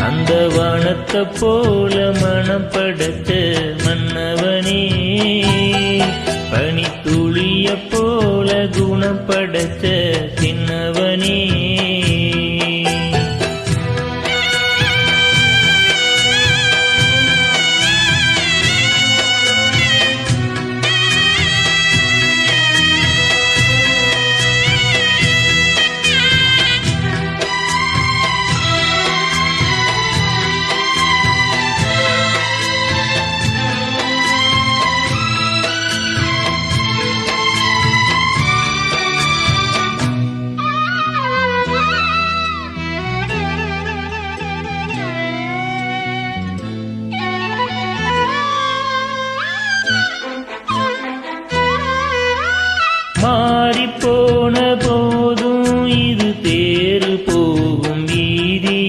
அந்த வானத்தை போல மனம் படைச்ச மன்னவனே துளிய போல குணம் படைச்ச மாறி போன போதும் இது தேறு போகும் வீதி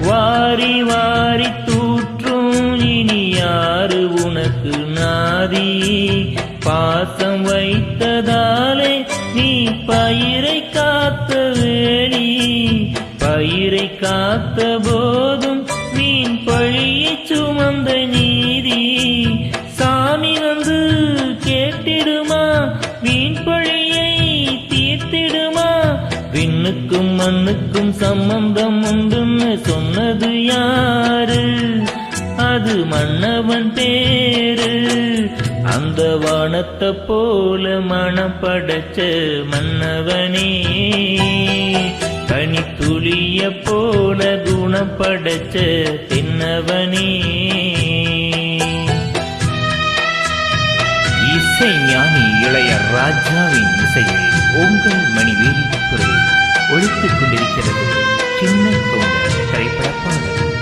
வாரி வாரி தூற்றும் இனி யாரு உனக்கு நாதி? பாசம் வைத்ததாலே நீ பயிரை காத்த வேலி. பயிரை காத்த போதும் மீன் பழியை சுமந்த நீ. விண்ணுக்கும் மண்ணுக்கும் சம்பந்தம் உண்டுன்னு சொன்னது யாரு? அது மன்னவன் பேரு. அந்த வானத்தை போல மனம் படைச்ச மன்னவனே. கனித்துளிய போல குணம் படைச்ச தின்னவனே. இசை ஞானி இளைய ராஜாவின் இசையில் உங்கள் மணிவேலி குரல் ஒழித்துக் கொண்டிருக்கிறது. சின்ன தோன்ற திரைப்பட பாடல்